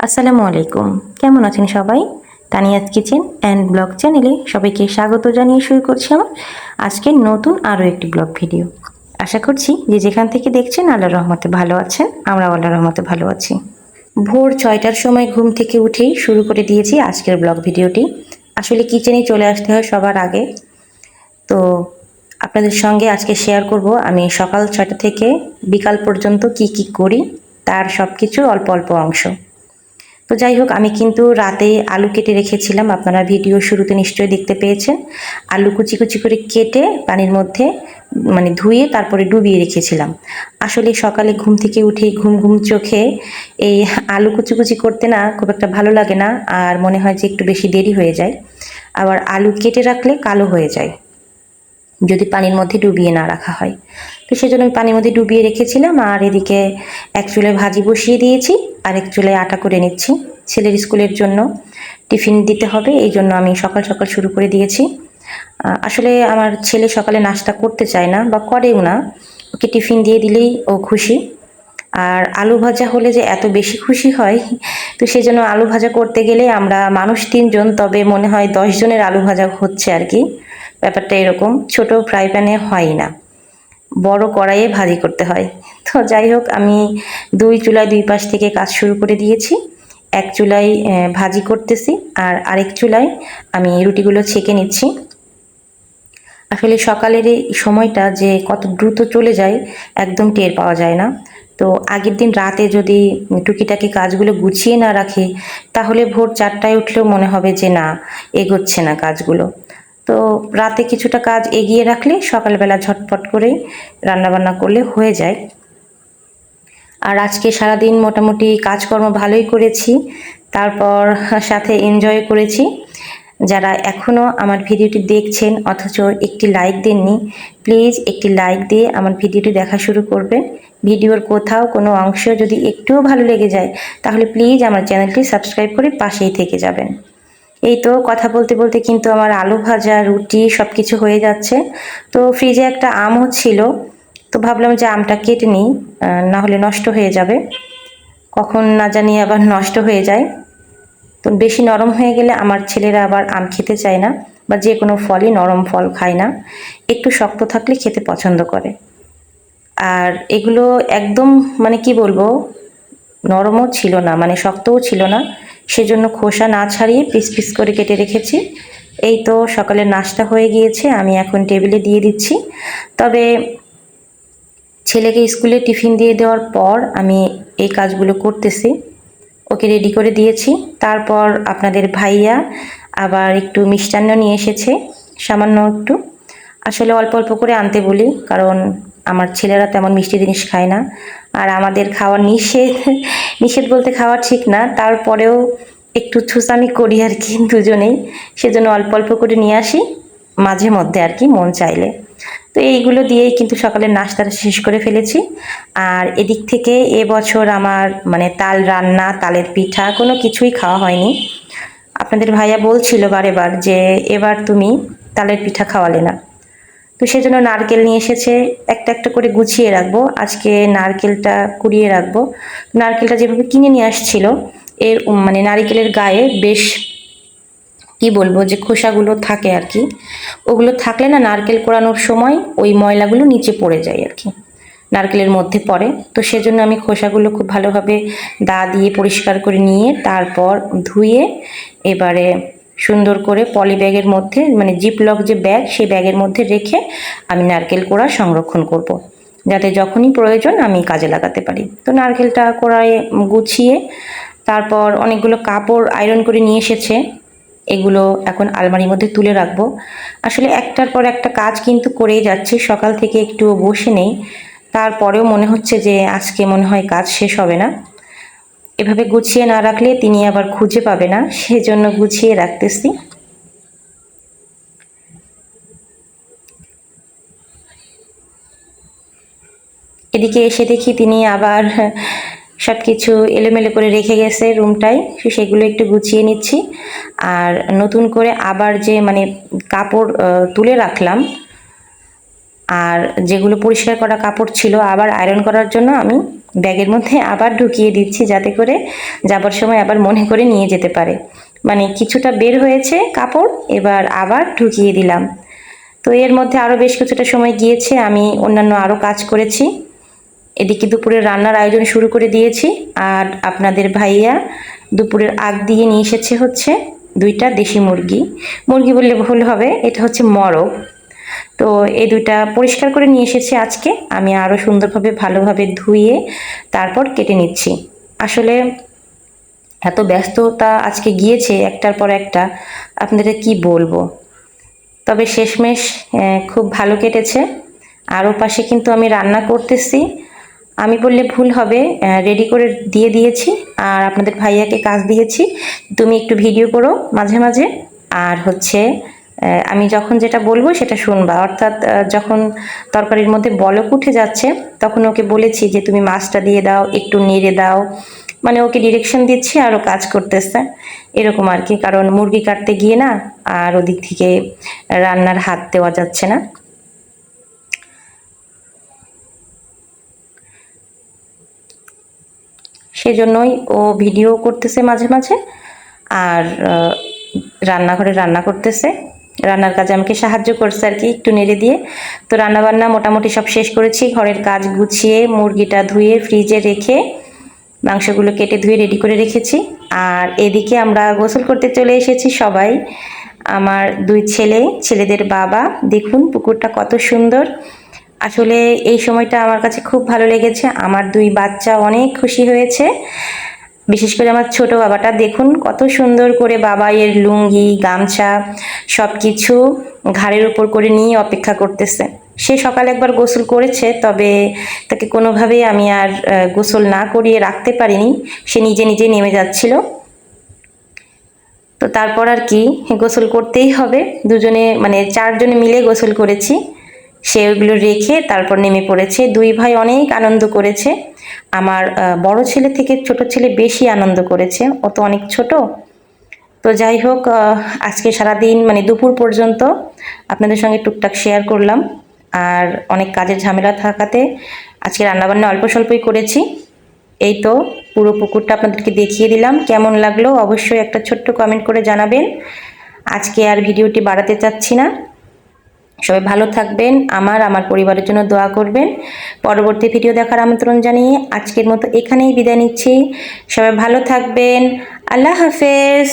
আসসালামু আলাইকুম। কেমন আছেন সবাই? তানিয়াজ কিচেন অ্যান্ড ব্লগ চ্যানেলে সবাইকে স্বাগত জানিয়ে শুরু করছি আমার আজকের নতুন আরও একটি ব্লগ ভিডিও। আশা করছি যে যেখান থেকে দেখছেন আল্লাহ রহমতে ভালো আছেন আমরা আল্লাহ রহমতে ভালো আছি। ভোর ছয়টার সময় ঘুম থেকে উঠেই শুরু করে দিয়েছি আজকের ব্লগ ভিডিওটি। আসলে কিচেনে চলে আসতে হয় সবার আগে। তো আপনাদের সঙ্গে আজকে শেয়ার করব আমি সকাল ছয়টা থেকে বিকাল পর্যন্ত কি কি করি, তার সব কিছুর অল্প অল্প অংশ। তো যাই হোক, আমি কিন্তু রাতে আলু কেটে রেখেছিলাম। আপনারা ভিডিও শুরুতে নিশ্চয়ই দেখতে পেয়েছেন। আলু কুচি কুচি করে কেটে পানির মধ্যে মানে ধুয়ে তারপরে ডুবিয়ে রেখেছিলাম। আসলে সকালে ঘুম থেকে উঠেই ঘুম ঘুম চোখে এই আলু কুচি কুচি করতে না খুব একটা ভালো লাগে না, আর মনে হয় যে একটু বেশি দেরি হয়ে যায়। আবার আলু কেটে রাখলে কালো হয়ে যায়। যদি পানির মধ্যে ডুবিয়ে না রাখা হয়। তো সেজন্য আমি পানির মধ্যে ডুবিয়ে রেখেছিলাম আর এদিকে এক চুলে ভাজি বসিয়ে দিয়েছি, আর এক চুলে আটা করে নিচ্ছি। ছেলের স্কুলের জন্য টিফিন দিতে হবে, এই জন্য আমি সকাল সকাল শুরু করে দিয়েছি। আসলে আমার ছেলে সকালে নাস্তা করতে চায় না বা করেও না। ওকে টিফিন দিয়ে দিলেই ও খুশি। আর আলু ভাজা হলে যে এত বেশি খুশি হয়, তো সেজন্য আলু ভাজা করতে গেলে আমরা মানুষ তিনজন, তবে মনে হয় দশ জনের আলু ভাজা হচ্ছে আর কি। ব্যাপারটা এরকম, ছোট ফ্রাই প্যানে হয় না। বড় কড়াইয়ে ভাজি করতে হয়। তো যাই হোক, আমি দুই চুলায় দুই পাশ থেকে কাজ শুরু করে দিয়েছি। এক চুলায় ভাজি করতেছি আর আরেক চুলায় আমি রুটিগুলো ছেঁকে নিচ্ছি। আসলে সকালের এই সময়টা যে কত দ্রুত চলে যায়, একদম টের পাওয়া যায় না। তো আগের দিন রাতে যদি টুকিটাকি কাজগুলো গুছিয়ে না রাখি, তাহলে ভোর চারটায় উঠলেও মনে হবে যে না, এগোচ্ছে না কাজগুলো। তো রাতে কিছুটা কাজ এগিয়ে রাখলে সকালবেলা ঝটপট করেই রান্নাবান্না করলে হয়ে যায়। আর আজকে সারাদিন মোটামুটি কাজকর্ম ভালোই করেছি, তারপর সাথে এনজয় করেছি। যারা এখনও আমার ভিডিওটি দেখছেন, অথচ একটি লাইক দেননি প্লিজ একটি লাইক দিয়ে আমার ভিডিওটি দেখা শুরু করবেন। ভিডিওর কোথাও কোনো অংশ যদি একটুও ভালো লেগে যায়, তাহলে প্লিজ আমার চ্যানেলটি সাবস্ক্রাইব করে পাশেই থেকে যাবেন। এই তো কথা বলতে বলতে কিন্তু আমার আলু ভাজা, রুটি সব কিছু হয়ে যাচ্ছে। তো ফ্রিজে একটা আমও ছিল, তো ভাবলাম যে আমটা কেটে নিই না হলে নষ্ট হয়ে যাবে। কখন না জানি আবার নষ্ট হয়ে যায়। তো বেশি নরম হয়ে গেলে আমার ছেলেরা আবার আম খেতে চায় না, বা যে কোনো ফলই নরম ফল খায় না। একটু শক্ত থাকলে খেতে পছন্দ করে। আর এগুলো একদম মানে কি বলব, নরমও ছিল না মানে শক্তও ছিল না। সেজন্য খোসা না ছাড়িয়ে পিস পিস করে কেটে রেখেছি। এই তো সকালে নাস্তা হয়ে গিয়েছে, আমি এখন টেবিলে দিয়ে দিচ্ছি। তবে ছেলেকে স্কুলে টিফিন দিয়ে দেওয়ার পর আমি এই কাজগুলো করতেছি। ওকে রেডি করে দিয়েছি। তারপর আপনাদের ভাইয়া আবার একটু মিষ্টান্ন নিয়ে এসেছে, সামান্য একটু। আসলে অল্প অল্প করে আনতে বলি, কারণ আমার ছেলেরা তেমন মিষ্টি জিনিস খায় না। আর আমাদের খাওয়া নিষেধ নিষেধ বলতে খাওয়া ঠিক না। তারপরেও একটু ছুসামি করি আর কি দুজনেই। সেজন্য অল্প অল্প করে নিয়ে আসি, মাঝে মধ্যে আর কি মন চাইলে। তো এইগুলো দিয়েই কিন্তু সকালের নাস্তাটা শেষ করে ফেলেছি। আর এদিক থেকে এবছর আমার মানে তাল রান্না, তালের পিঠা কোনো কিছুই খাওয়া হয়নি। আপনাদের ভাইয়া বলছিল বারে বার যে এবার তুমি তালের পিঠা খাওয়ালে না। তো সেজন্য নারকেল নিয়ে এসেছে। একটা একটা করে গুছিয়ে রাখব। আজকে নারকেলটা কুড়িয়ে রাখব। নারকেলটা যেভাবে কিনে নিয়ে আসছিল, এর মানে নারকেলের গায়ে বেশ কি বলব যে খোসাগুলো থাকে আর কি। ওগুলো থাকলে না নারকেল কোড়ানোর সময় ওই ময়লাগুলো নিচে পড়ে যায় আর কি। নারকেলের মধ্যে পড়ে। তো সেজন্য আমি খোসাগুলো খুব ভালোভাবে দা দিয়ে পরিষ্কার করে নিয়ে তারপর ধুয়ে এবারে সুন্দর করে পলি ব্যাগের মধ্যে মানে জিপলক যে ব্যাগ, সেই ব্যাগের মধ্যে রেখে আমি নারকেল কোড়া সংরক্ষণ করব। যাতে যখনই প্রয়োজন আমি কাজে লাগাতে পারি। তো নারকেলটা কোড়ায় গুছিয়ে, তারপর অনেকগুলো কাপড় আয়রন করে নিয়ে এসেছে। এগুলো এখন আলমারির মধ্যে তুলে রাখব। আসলে একটার পর একটা কাজ কিন্তু করেই যাচ্ছি, সকাল থেকে একটু বসে নেই। তারপরেও মনে হচ্ছে যে আজকে মনে হয় কাজ শেষ হবে না। এভাবে গুছিয়ে না রাখলে তিনি আবার খুঁজে পাবে না, সেজন্য গুছিয়ে রাখতেছি। এদিকে এসে দেখি তিনি আবার সব কিছু এলোমেলো করে রেখে গেছে রুমটায়, সেগুলো একটু গুছিয়ে নিচ্ছি। আর নতুন করে আবার যে মানে কাপড় তুলে রাখলাম আর যেগুলো পরিষ্কার করা কাপড় ছিল আবার আয়রন করার জন্য আমি ব্যাগের মধ্যে আবার ঢুকিয়ে দিচ্ছি যাতে করে যাবার সময় আবার মনে করে নিয়ে যেতে পারে। মানে কিছুটা বের হয়েছে কাপড়, এবার আবার ঢুকিয়ে দিলাম। তো এর মধ্যে আরও বেশ কিছুটা সময় গিয়েছে, আমি অন্যান্য আরও কাজ করেছি। এদিকে দুপুরের রান্নার আয়োজন শুরু করে দিয়েছি, আর আপনাদের ভাইয়া দুপুরের আগ দিয়ে নিয়ে এসেছে হচ্ছে দুইটা দেশি মুরগি। মুরগি বললে ভুল হবে, এটা হচ্ছে মরগ। তো এই দুইটা পরিষ্কার করে নিয়ে এসেছি আজকে। আমি আরও সুন্দরভাবে, ভালোভাবে ধুয়ে তারপর কেটে নিচ্ছি। আসলে এত ব্যস্ততা আজকে গিয়েছে একটার পর একটা, আপনাদের কি বলব? তবে শেষমেশ খুব ভালো কেটেছে। আর ও পাশে কিন্তু আমি রান্না করতেছি। আমি বললে ভুল হবে রেডি করে দিয়ে দিয়েছি। আর আপনাদের ভাইয়াকে কাজ দিয়েছি। তুমি একটু ভিডিও করো মাঝে মাঝে। আর হচ্ছে আমি যখন যেটা বলব সেটা শুনবা। অর্থাৎ যখন তরকারির মধ্যে বলক উঠে যাচ্ছে, তখন ওকে বলেছি যে তুমি মাছটা দিয়ে দাও, একটু নেড়ে দাও। মানে ওকে ডিরেকশন দিচ্ছি আর ও কাজ করতেছে। এরকম আর কি, কারণ মুরগি কাটতে গিয়ে না আর ওদিক থেকে রান্নার হাত দেওয়া যাচ্ছে না। সেজন্যই ও ভিডিও করতেছে মাঝে মাঝে। আর রান্নাঘরে রান্না করতেছে। রান্নার কাজে আমাকে সাহায্য করছে আর কি, একটু নেড়ে দিয়ে। তো রান্নাবান্না মোটামুটি সব শেষ করেছি। ঘরের কাজ গুছিয়ে মুরগিটা ধুয়ে ফ্রিজে রেখে মাংসগুলো কেটে ধুয়ে রেডি করে রেখেছি। আর এদিকে আমরা গোসল করতে চলে এসেছি সবাই। আমার দুই ছেলে, ছেলেদের বাবা। দেখুন পুকুরটা কত সুন্দর। আসলে এই সময়টা আমার কাছে খুব ভালো লেগেছে। আমার দুই বাচ্চা অনেক খুশি হয়েছে। বিশেষ করে আমার ছোট বাবাটা, দেখুন কত সুন্দর করে বাবা এর লুঙ্গি, গামছা সব কিছু ঘাড়ের উপর করে নিয়ে অপেক্ষা করতেছে। সে সকালে একবার গোসল করেছে, তবে তাকে কোনোভাবেই আমি আর গোসল না করিয়ে রাখতে পারিনি। সে নিজে নিজে নেমে যাচ্ছিল। তো তারপর আর কি, গোসল করতেই হবে। দুজনে মানে চারজনে মিলে গোসল করেছি। সে ওইগুলো রেখে তারপর নেমে পড়েছে। দুই ভাই অনেক আনন্দ করেছে। আমার বড় ছেলে থেকে ছোট ছেলে বেশি আনন্দ করেছে। ও তো অনেক ছোট। তো যাই হোক আজকে সারাদিন মানে দুপুর পর্যন্ত আপনাদের সঙ্গে টুকটাক শেয়ার করলাম। আর অনেক কাজের ঝামেলা থাকাতে আজকে রান্নাবান্না অল্প স্বল্পই করেছি। এই তো পুরো পুকুরটা আপনাদেরকে দেখিয়ে দিলাম। কেমন লাগল অবশ্যই একটা ছোট্ট কমেন্ট করে জানাবেন। আজকে আর ভিডিওটি বাড়াতে চাচ্ছি না। সবাই ভালো থাকবেন, আমার আমার পরিবারের জন্য দোয়া করবেন। পরবর্তী ভিডিও দেখার আমন্ত্রণ জানিয়ে আজকের মতো এখানেই বিদায় নিচ্ছি। সবাই ভালো থাকবেন। আল্লাহ হাফেজ।